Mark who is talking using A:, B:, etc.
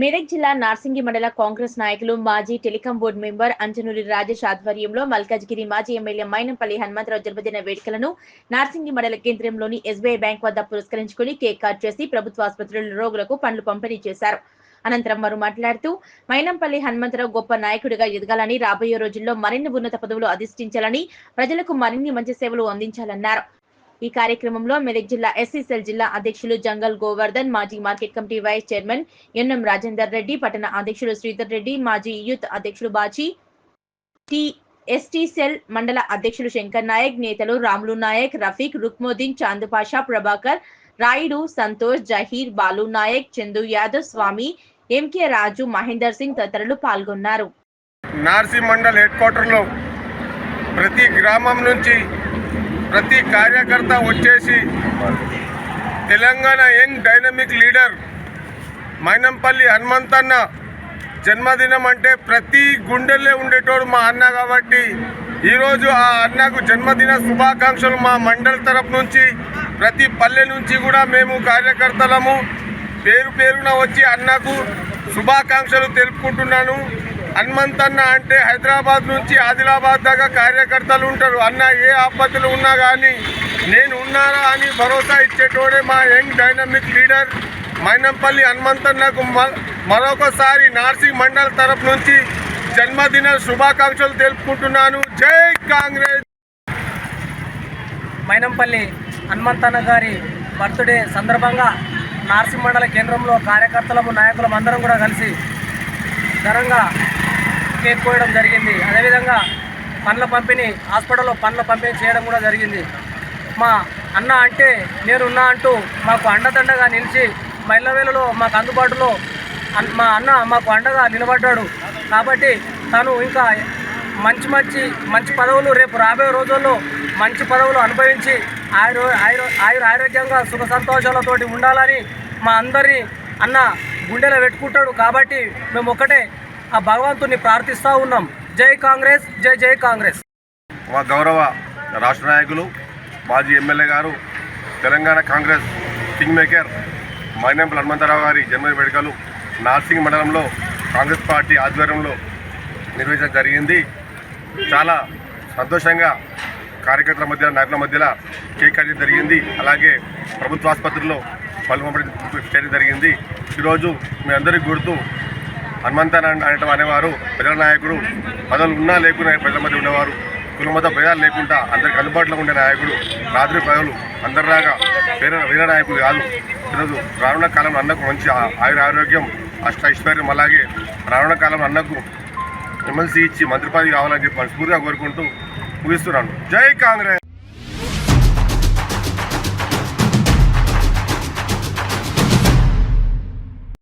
A: మెదక్ జిల్లా నార్సింగి మండల కాంగ్రెస్ నాయకులు మాజీ telecom board member Anjanuri Rajesh ఆధ్వర్యంలో మల్కాజ్గిరి మాజీ ఎమ్మెల్యే మైనంపల్లి హనుమంతరావు జన్మదిన వేడుకలను నార్సింగి మండల కేంద్రంలోని ఎస్బీఐ బ్యాంక్ వద్ద పురస్కరించుకుని కేక్ కట్ చేసి ప్రభుత్వ ఆసుపత్రుల రోగులకు పండ్లు పంపిణీ చేశారు. అనంతరం వారు మాట్లాడుతూ మైనంపల్లి హనుమంతరావు గొప్ప నాయకుడిగా ఎదగాలని రాబోయే రోజుల్లో మరిన్ని ఉన్నత పదవులు అధిష్ఠించాలని ప్రజలకు మరిన్ని మంచి సేవలు అందించాలన్నారు. ఈ కార్యక్రమంలో మెదక్ జిల్లా ఎస్సీసెల్ జిల్లా అధ్యక్షులు జంగల్ గోవర్ధన్ మాజీ market committee vice chairman NM Rajender Reddy పట్టణ అధ్యక్షులు శ్రీధర్ రెడ్డి మాజీ యూత్ అధ్యక్షులు బాచీ టి మండల అధ్యక్షులు శంకర్ నాయక్ నేతలు రాములు నాయక్ రఫీక్ రుక్మోదీన్ చాంద్ పాషా ప్రభాకర్ రాయుడు సంతోష్ జహీర్ బాలు నాయక్ చందు యాదవ్ స్వామి ఎంకే రాజు మహేందర్ సింగ్ తదితరులు పాల్గొన్నారు.
B: నార్సీ మండల్ హెడ్ క్వార్టర్లో ప్రతి గ్రామం నుంచి ప్రతి కార్యకర్త వచ్చేసి Telangana young dynamic leader Mynampally Hanumanthanna జన్మదినం అంటే ప్రతి గుండెల్లో ఉండేటోడు మా అన్న కాబట్టి ఈరోజు ఆ అన్నకు జన్మదిన శుభాకాంక్షలు మా మండలి తరపు నుంచి ప్రతి పల్లె నుంచి కూడా మేము కార్యకర్తలము పేరు పేరున వచ్చి అన్నకు శుభాకాంక్షలు తెలుపుకుంటున్నాను. హనుమంతన్న అంటే హైదరాబాద్ నుంచి ఆదిలాబాద్ దాకా కార్యకర్తలు ఉంటారు. అన్న ఏ ఆపత్తులు ఉన్నా కానీ నేను ఉన్నారా అని భరోసా ఇచ్చేటోడే మా యంగ్ డైనమిక్ లీడర్ మైనంపల్లి హనుమంతన్నకు మ- మరొకసారి నార్సింగ్ మండల్ తరపు నుంచి జన్మదిన శుభాకాంక్షలు తెలుపుకుంటున్నాను. జై కాంగ్రెస్!
C: మైనంపల్లి హనుమంతన్న గారి బర్త్డే సందర్భంగా నార్సింగ్ మండల కేంద్రంలో కార్యకర్తలము నాయకులం అందరం కూడా కలిసి ఘనంగా కేక్ కోయడం జరిగింది. అదేవిధంగా పండ్ల పంపిణీ హాస్పిటల్లో పండ్ల పంపిణీ చేయడం కూడా జరిగింది. మా అన్న అంటే నేనున్నా అంటూ మాకు అండదండగా నిలిచి మైళ్ళవేళలో మాకు అందుబాటులో అన్- మా అన్న మాకు అండగా నిలబడ్డాడు. కాబట్టి తను ఇంకా మంచి మంచి మంచి పదవులు రేపు రాబోయే రోజుల్లో మంచి పదవులు అనుభవించి ఆయుర ఆయుర ఆయుర ఆరోగ్యంగా సుఖ సంతోషాలతోటి ఉండాలని మా అందరి అన్న గుండెలో పెట్టుకుంటాడు. కాబట్టి మేము ఒకటే ఆ భగవంతుని ప్రార్థిస్తూ ఉన్నాం. జై కాంగ్రెస్ జై జై కాంగ్రెస్.
B: మా గౌరవ రాష్ట్ర నాయకులు మాజీ MLA garu Telangana Congress king maker Mynampally Hanumantharao గారి జన్మ వేడుకలు నార్సింగ్ మండలంలో కాంగ్రెస్ పార్టీ ఆధ్వర్యంలో నిర్వహించడం జరిగింది. చాలా సంతోషంగా కార్యకర్తల మధ్య నాయకుల మధ్యలో కేక్ కట్టడం జరిగింది. అలాగే ప్రభుత్వ ఆసుపత్రిలో పలు పంపడం చేయడం జరిగింది. ఈరోజు మీ అందరికీ గుర్తు హనుమంతన్ అనేవారు ప్రజల నాయకుడు. పదవులు ఉన్నా లేకున్నా ప్రజల మధ్య ఉండేవారు. కులమత భేదాలు లేకుండా అందరికి అందుబాటులో ఉండే నాయకుడు రాత్రి ప్రజలు అందరిలాగా వీర వీర నాయకుడు కాదు. ఈరోజు రానున్న కాలంలో అన్నకు మంచి ఆయుర ఆరోగ్యం అష్ట ఐశ్వర్యం అలాగే రానున్న కాలంలో అన్నకు ఎమ్మెల్సీ ఇచ్చి మంత్రి పదవి కావాలని చెప్పి మనస్ఫూర్తిగా కోరుకుంటూ ముగిస్తున్నాను. జై కాంగ్రెస్!